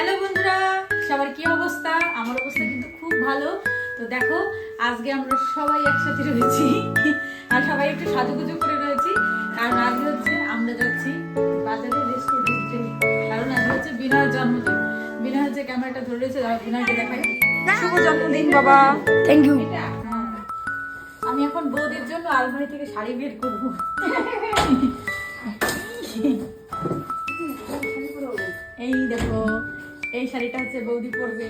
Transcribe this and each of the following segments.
Hello বন্ধুরা সবার কি অবস্থা? আমার অবস্থা কিন্তু খুব ভালো। তো দেখো আজকে আমরা সবাই একসাথে রয়েছি। আর সবাই একটু সাজুগুজু করে রয়েছি। কারণ আজকে হচ্ছে আমরা যাচ্ছি বাজারে রেস্টুরেন্টে কারণ আজকে হচ্ছে বিনয়ের জন্মদিন। বিনয় হচ্ছে ক্যামেরাটা ধরে রয়েছে বিনয়কে দেখাই। শুভ জন্মদিন বাবা। থ্যাংক ইউ আমি এখন বৌদের জন্য আলমারি থেকে শাড়ি বের করব। এই শাড়িটা হচ্ছে বৌদি পরবে।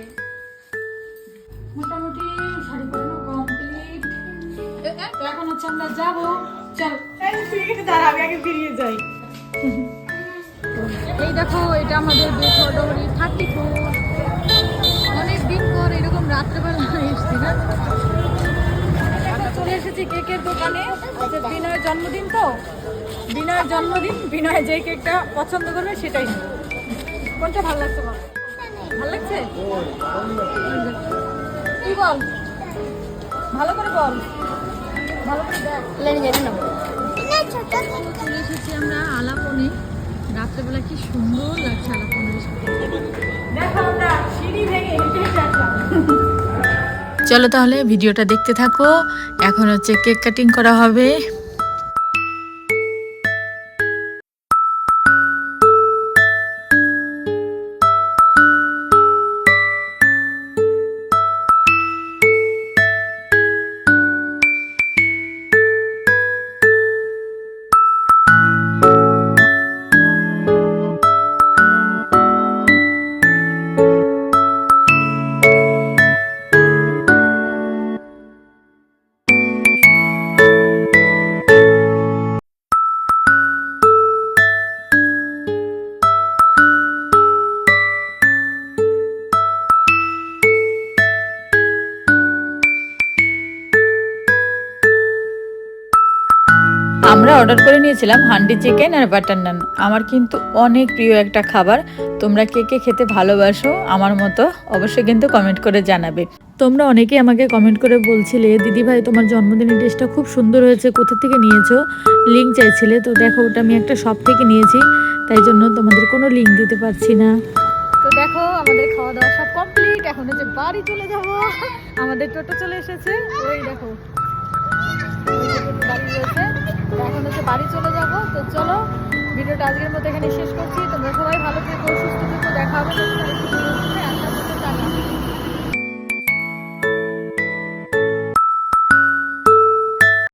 মোটামুটি শাড়ি পরানো কমপ্লিট এখন হচ্ছে আমরা যাব। চল। আমি আগে বেরিয়ে যাই। এই দেখো এটা আমাদের বেথডরি থার্টি ফোর। অনেক দিন পর এরকম রাত্রেবেলা এসছি না? চলে এসেছি কেকের দোকানে। আজকে বিনয়ের জন্মদিন তো? বিনয়ের জন্মদিন বিনয় যে কেকটা পছন্দ করবে সেটাই কোনটা ভালো লাগছে বল? ভালো লাগছে? কি বল? ভালো করে বল। ভালো করে দেখ। লেনে না চলে এসেছি আমরা আলাপনে। রাত্রেবেলা কি সুন্দর লাগছে আলাপনের দেখো আমরা সিঁড়ি ভেঙে হেঁটে হেঁটে আসলাম চলো তাহলে ভিডিওটা দেখতে থাকো। এখন হচ্ছে কেক কাটিং করা হবে। আমরা অর্ডার করে নিয়েছিলাম হান্ডি চিকেন আর বাটার নান আমার কিন্তু অনেক প্রিয় একটা খাবার। তোমরা কে কে খেতে ভালোবাসো আমার মতো অবশ্যই কিন্তু কমেন্ট করে জানাবে। তোমরা অনেকেই আমাকে কমেন্ট করে বলছিলে দিদি ভাই তোমার জন্মদিনের ড্রেসটা খুব সুন্দর হয়েছে, কোথা থেকে নিয়েছো? লিঙ্ক চাইছিলে, তো দেখো, ওটা আমি একটা শপ থেকে নিয়েছি, তাই জন্য তোমাদের কোনো লিঙ্ক দিতে পারছি না। তো দেখো, আমাদের খাওয়া দাওয়া সব কমপ্লিট এখন হচ্ছে বাড়ি চলে যাব। আমাদের টোটো চলে এসেছে। ওই দেখো। দাঁড়িয়ে রয়েছে। এখন হচ্ছে বাড়ি চলে যাব। তো চলো, ভিডিওটা আজকের মতো এখানে শেষ করছি। তোমরা সবাই ভালো থেকো, সুস্থ থেকো, দেখা হবে